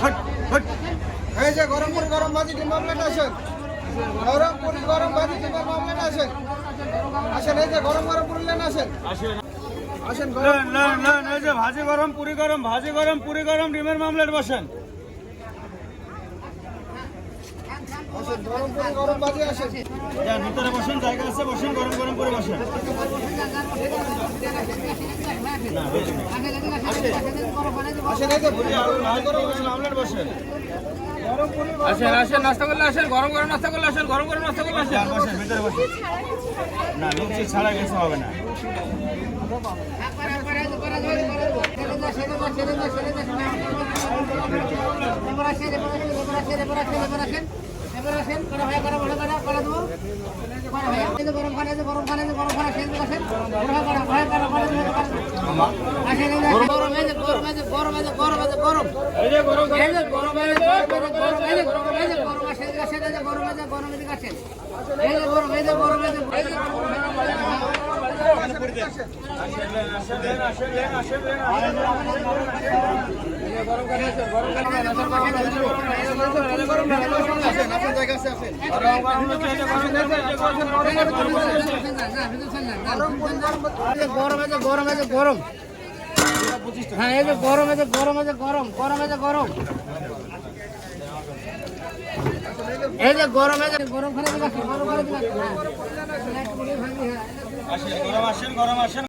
ভাই ভাজি এই যে গরম পুরি গরম ভাজি ডিম অমলেট আসেন গরম পুরি গরম ভাজি ডিম অমলেট আসেন আসেন এই যে গরম গরম পুরি লেন আসেন আসেন ভাজি গরম পুরি গরম ভাজি গরম পুরি গরম ডিমের মামলেট বসেন আসেন গরম পুরি গরম ভাজি আসেন যান ভিতরে বসেন জায়গা আছে বসেন গরম গরম করে বসেন। আসেন আসেন আসেন নাস্তা করলে আসেন গরম গরম নাস্তা করলে আসেন গরম গরম নাস্তা করলে আসেন। বসেন ভিতরে বসেন। না লুচি ছাড়া কিছু হবে না। গরম খানে গরম খানে গরম খানে আসেন গরম খানে গরম খানে আসেন গরম আছে গরম আছে গরম আছে গরম আছে গরম এই যে গরম। এই যে গরম আছে গরম আছে গরম আছে গরম আছে গরম আছে আসেন আসেন গরম আছে গরম আছে আসেন এই যে গরম এই যে গরম আছে এই যে আসেন আসেন জায়গা আছে আসেন গরম আছে গরম আছে গরম হ্যাঁ এই যে গরম আছে গরম আছে গরম গরম আছে গরম এই যে গরম আছে গরম খানে গরম খানে গরম আসেন গরম আসেন।